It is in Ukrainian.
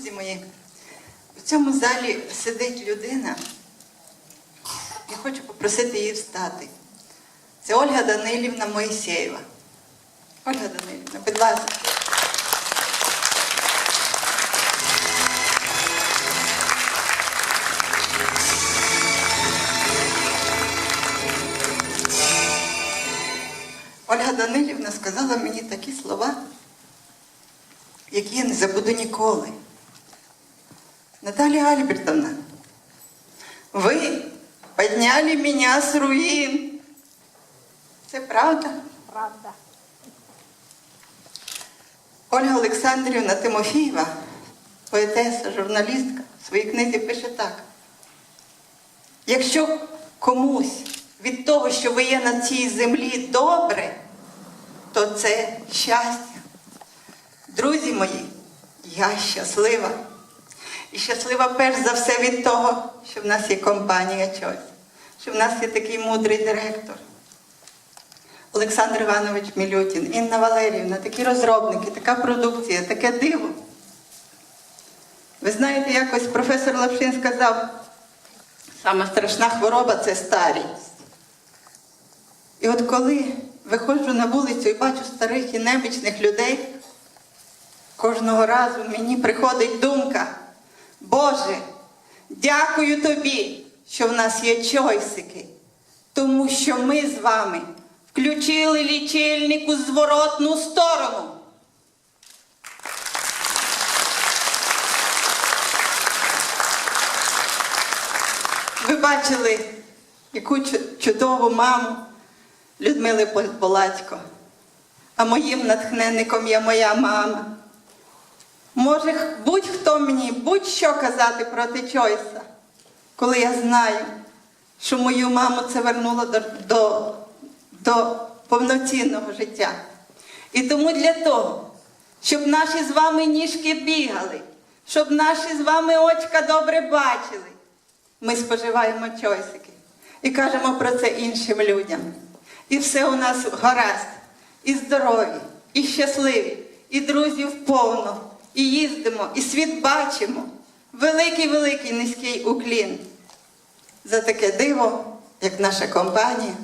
Друзі мої, у цьому залі сидить людина. Я хочу попросити її встати. Це Ольга Данилівна Моїсеєва. Ольга Данилівна, будь ласка. Ольга Данилівна сказала мені такі слова, які я не забуду ніколи. Наталья Альбертовна, ви підняли мене з руїн. Це правда? Правда. Ольга Олександрівна Тимофієва, поетеса, журналістка, в своїй книзі пише так. Якщо комусь від того, що ви є на цій землі добре, то це щастя. Друзі мої, я щаслива. І щаслива перш за все від того, що в нас є компанія Choice, що в нас є такий мудрий директор. Олександр Іванович Мілютін, Інна Валеріївна, такі розробники, така продукція, таке диво. Ви знаєте, якось професор Лапшин сказав, сама страшна хвороба це старість. І от коли виходжу на вулицю і бачу старих і немічних людей, кожного разу мені приходить думка, Боже, дякую тобі, що в нас є чойсики, тому що ми з вами включили лічильник у зворотну сторону. Ви бачили, яку чудову маму Людмили Пол- А моїм натхненником є моя мама. Може будь-хто мені будь-що казати проти Чойса, коли я знаю, що мою маму це вернуло до, до, до повноцінного життя. І тому для того, щоб наші з вами ніжки бігали, щоб наші з вами очка добре бачили, ми споживаємо чойсики і кажемо про це іншим людям. І все у нас гаразд, і здорові, і щасливі, і друзів повно, і їздимо, і світ бачимо. Великий, великий низький уклін за таке диво, як наша компанія